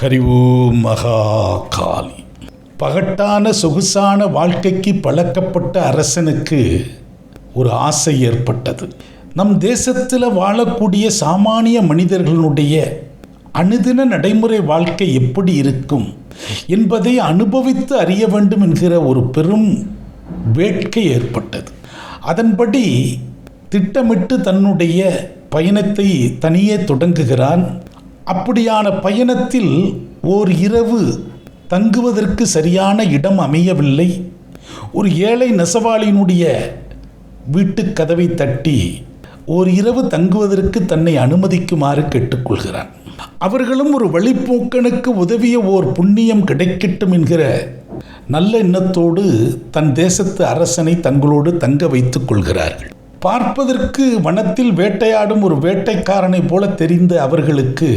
ஹரிஓ மகா காளி பகட்டான சொகுசான வாழ்க்கைக்கு பழக்கப்பட்ட அரசனுக்கு ஒரு ஆசை ஏற்பட்டது. நம் தேசத்தில் வாழக்கூடிய சாமானிய மனிதர்களுடைய அனுதின நடைமுறை வாழ்க்கை எப்படி இருக்கும் என்பதை அனுபவித்து அறிய வேண்டும் என்கிற ஒரு பெரும் வேட்கை ஏற்பட்டது. அதன்படி திட்டமிட்டு தன்னுடைய பயணத்தை தனியே தொடங்குகிறான் அப்படியான பயணத்தில் ஓர் இரவு தங்குவதற்கு சரியான இடம் அமையவில்லை. ஒரு ஏழை நெசவாளியினுடைய வீட்டுக் கதவை தட்டி ஓர் இரவு தங்குவதற்கு தன்னை அனுமதிக்குமாறு கேட்டுக்கொள்கிறான். அவர்களும் ஒரு வழிப்போக்கனுக்கு உதவிய ஓர் புண்ணியம் கிடைக்கட்டும் என்கிற நல்ல எண்ணத்தோடு தன் தேசத்து அரசனை தங்களோடு தங்க வைத்துக் கொள்கிறார்கள். பார்ப்பதற்கு வனத்தில் வேட்டையாடும் ஒரு வேட்டைக்காரனைப் போல தெரிந்த அவர்களுக்கு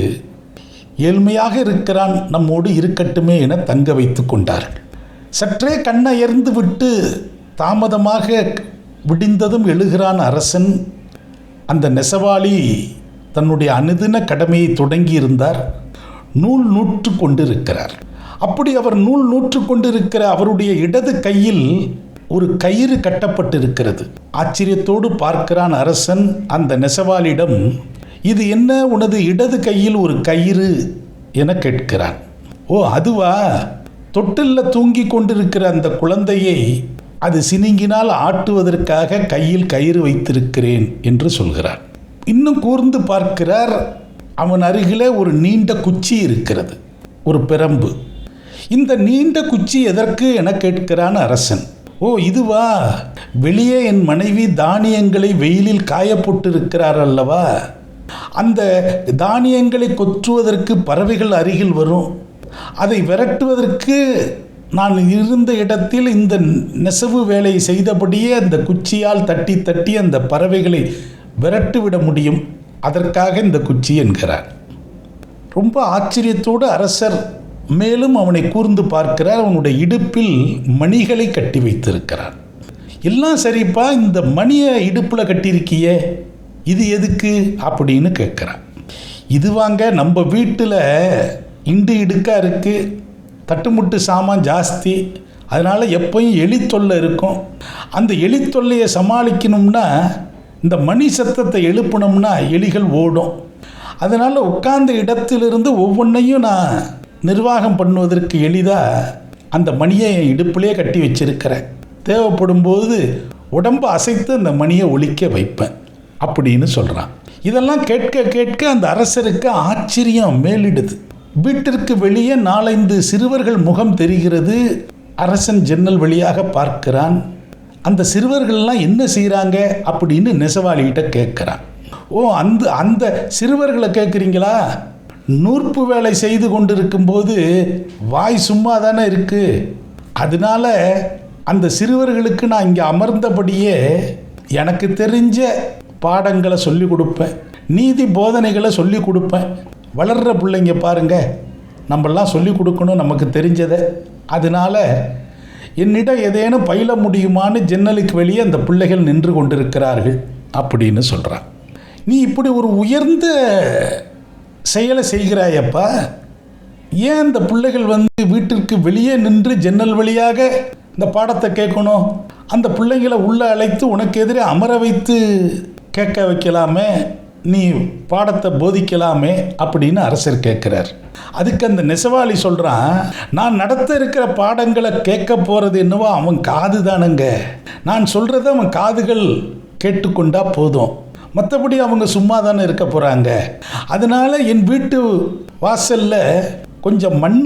ஏழ்மையாக இருக்கிறான் நம்மோடு இருக்கட்டுமே என தங்க வைத்து கொண்டார்கள் சற்றே கண்ணயர்ந்து விட்டு தாமதமாக விடிந்ததும் எழுகிறான் அரசன். அந்த நெசவாளி தன்னுடைய அனுதின கடமையை தொடங்கி இருந்தார் நூல் நூற்று கொண்டிருக்கிறார். அப்படி அவர் நூல் நூற்று கொண்டிருக்கிற அவருடைய இடது கையில் ஒரு கயிறு கட்டப்பட்டிருக்கிறது. ஆச்சரியத்தோடு பார்க்கிறான் அரசன் அந்த நெசவாளிடம் இது என்ன உனது இடது கையில் ஒரு கயிறு? என கேட்கிறான். ஓ அதுவா? தொட்டில்ல தூங்கி கொண்டிருக்கிற அந்த குழந்தையை அது சினிங்கினால் ஆட்டுவதற்காக கையில் கயிறு வைத்திருக்கிறேன் என்று சொல்கிறார் இன்னும் கூர்ந்து பார்க்கிறார் அவன் அருகிலே ஒரு நீண்ட குச்சி இருக்கிறது ஒரு பிரம்பு. இந்த நீண்ட குச்சி எதற்கு? என கேட்கிறான் அரசன். ஓ இதுவா? வெளியே என் மனைவி தானியங்களை வெயிலில் காயப்போட்டிருக்கிறார் அல்லவா? அந்த தானியங்களை கொற்றுவதற்கு பறவைகள் அருகில் வரும். அதை விரட்டுவதற்கு நான் இருந்த இடத்தில் இந்த நெசவு வேலை செய்தபடியே அந்த குச்சியால் தட்டி தட்டி அந்த பறவைகளை விரட்டுவிட முடியும். அதற்காக இந்த குச்சி என்கிறார். ரொம்ப ஆச்சரியத்தோடு அரசர் மேலும் அவனை கூர்ந்து பார்க்கிறார். அவனுடைய இடுப்பில் மணிகளை கட்டி வைத்திருக்கிறார். எல்லாம் சரிப்பா இந்த மணியை இடுப்பில் கட்டியிருக்கியே இது எதுக்கு அப்படின்னு கேட்குறான் இது வாங்க நம்ம வீட்டில் இண்டு இடுக்காக இருக்குது தட்டுமுட்டு சாமான் ஜாஸ்தி அதனால் எப்பயும் எலி தொல்லை இருக்கும். அந்த எலி தொல்லையை சமாளிக்கணும்னா இந்த மணி சத்தத்தை எழுப்பணும்னா எலிகள் ஓடும். அதனால் உட்கார்ந்த இடத்திலிருந்து ஒவ்வொன்றையும் நான் நிர்வாகம் பண்ணுவதற்கு எளிதாக அந்த மணியை என் இடுப்பிலே கட்டி வச்சிருக்கிறேன். தேவைப்படும் போது உடம்பு அசைத்து அந்த மணியை ஒழிக்க வைப்பேன் அப்படின்னு சொல்கிறான் இதெல்லாம் கேட்க கேட்க அந்த அரசருக்கு ஆச்சரியம் மேலிடுது. வீட்டிற்கு வெளியே நாலைந்து சிறுவர்கள் முகம் தெரிகிறது. அரசன் ஜன்னல் வழியாக பார்க்கிறான். அந்த சிறுவர்கள்லாம் என்ன செய்கிறாங்க அப்படின்னு நெசவாளிகிட்ட கேட்குறான். ஓ அந்த அந்த சிறுவர்களை கேட்குறீங்களா? நூற்பு வேலை செய்து கொண்டிருக்கும்போது வாய் சும்மா தானே இருக்குது அதனால அந்த சிறுவர்களுக்கு நான் இங்கே அமர்ந்தபடியே எனக்கு தெரிஞ்ச பாடங்களை சொல்லி கொடுப்பேன். நீதி போதனைகளை சொல்லி கொடுப்பேன். வளர்கிற பிள்ளைங்க பாருங்க நம்மெல்லாம் சொல்லி கொடுக்கணும் நமக்கு தெரிஞ்சதை. அதனால என்னிடம் ஏதேனும் பயில முடியுமான்னு ஜன்னலுக்கு வெளியே அந்த பிள்ளைகள் நின்று கொண்டிருக்கிறார்கள் அப்படின்னு சொல்கிறான் நீ இப்படி ஒரு உயர்ந்த செயலை செய்கிறாயப்பா. ஏன் இந்த பிள்ளைகள் வந்து வீட்டிற்கு வெளியே நின்று ஜன்னல் வழியாக இந்த பாடத்தை கேட்கணும்? அந்த பிள்ளைங்களை உள்ளே அழைத்து உனக்கு எதிரே அமர வைத்து கேட்க வைக்கலாமே நீ பாடத்தை போதிக்கலாமே அப்படின்னு அரசர் கேட்குறார். அதுக்கு அந்த நெசவாளி சொல்கிறான் நான் நடத்த இருக்கிற பாடங்களை கேட்க போகிறது என்னவோ அவன் காது தானுங்க நான் சொல்கிறத அவன் காதுகள் கேட்டுக்கொண்டா போதும். மற்றபடி அவங்க சும்மா தானே இருக்க போகிறாங்க அதனால் என் வீட்டு வாசலில் கொஞ்சம் மண்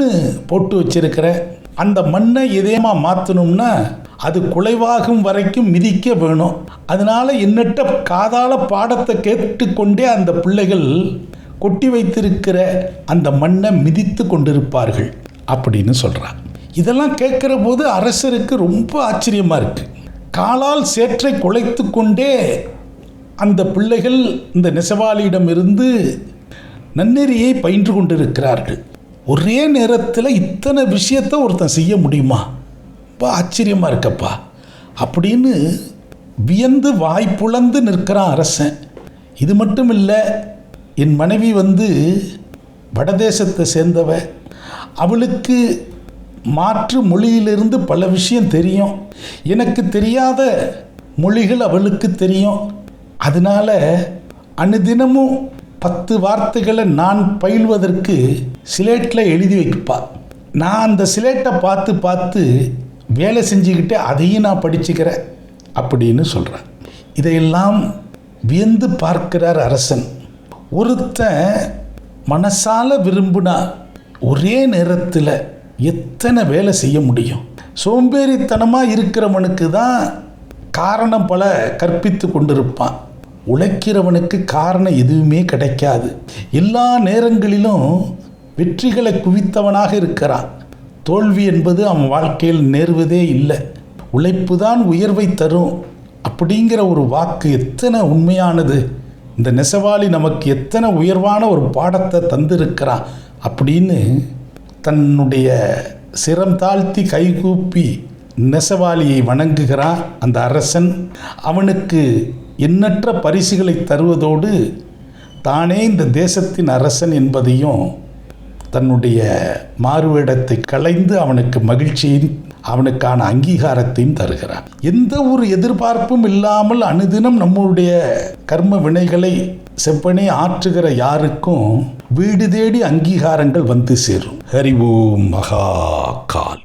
போட்டு வச்சிருக்கிறேன். அந்த மண்ணை இதயமா மாற்றணும்னா அது குலைவாகும் வரைக்கும் மிதிக்க வேணும். அதனால் என்னட்ட காதால பாடத்தை கேட்டுக்கொண்டே அந்த பிள்ளைகள் கொட்டி வைத்திருக்கிற அந்த மண்ணை மிதித்து கொண்டிருப்பார்கள் அப்படின்னு சொல்கிறான் இதெல்லாம் கேட்குற போது அரசருக்கு ரொம்ப ஆச்சரியமாக இருக்குது காலால் சேற்றை குலைத்து கொண்டே அந்த பிள்ளைகள் இந்த நெசவாளியிடமிருந்து நன்னெறியை பயின்று கொண்டிருக்கிறார்கள். ஒரே நேரத்தில் இத்தனை விஷயத்தை ஒருத்தன் செய்ய முடியுமா? இப்போ ஆச்சரியமாக இருக்கப்பா. அப்படின்னு வியந்து வாய் புலந்து நிற்கிறான் அரசன். இது மட்டும் இல்லை என் மனைவி வந்து வடதேசத்தை சேர்ந்தவ. அவளுக்கு மாற்று மொழியிலிருந்து பல விஷயம் தெரியும். எனக்கு தெரியாத மொழிகள் அவளுக்கு தெரியும். அதனால அனுதினமும் பத்து வார்த்தைகளை நான் பயில்வதற்கு சிலேட்டில் எழுதி வைப்பா. நான் அந்த சிலேட்டை பார்த்து பார்த்து வேலை செஞ்சுக்கிட்டு அதையும் நான் படிச்சுக்கிறேன் அப்படின்னு சொல்கிறேன் இதையெல்லாம் வியந்து பார்க்கிறார் அரசன். ஒருத்தன் மனசால விரும்புனா ஒரே நேரத்தில் எத்தனை வேலை செய்ய முடியும்? சோம்பேறித்தனமாக இருக்கிறவனுக்கு தான் காரணம் பல கற்பித்து கொண்டிருப்பான். உழைக்கிறவனுக்கு காரணம் எதுவுமே கிடைக்காது. எல்லா நேரங்களிலும் வெற்றிகளை குவித்தவனாக இருக்கிறான். தோல்வி என்பது அவன் வாழ்க்கையில் நேர்வதே இல்லை. உழைப்பு தான் உயர்வை தரும். அப்படிங்கிற ஒரு வாக்கு எத்தனை உண்மையானது. இந்த நெசவாளி நமக்கு எத்தனை உயர்வான ஒரு பாடத்தை தந்திருக்கிறான் அப்படின்னு தன்னுடைய சிரம் தாழ்த்தி கைகூப்பி நெசவாளியை வணங்குகிறான் அந்த அரசன். அவனுக்கு எண்ணற்ற பரிசுகளை தருவதோடு தானே இந்த தேசத்தின் அரசன் என்பதையும் தன்னுடைய மாறுவேடத்தை களைந்து அவனுக்கு மகிழ்ச்சியும் அவனுக்கான அங்கீகாரத்தையும் தருகிறார். எந்த ஒரு எதிர்பார்ப்பும் இல்லாமல் அனுதினம் நம்முடைய கர்ம வினைகளை செப்பனே ஆற்றுகிற யாருக்கும் வீடு தேடி அங்கீகாரங்கள் வந்து சேரும். ஹரி ஓம் மகா கால்.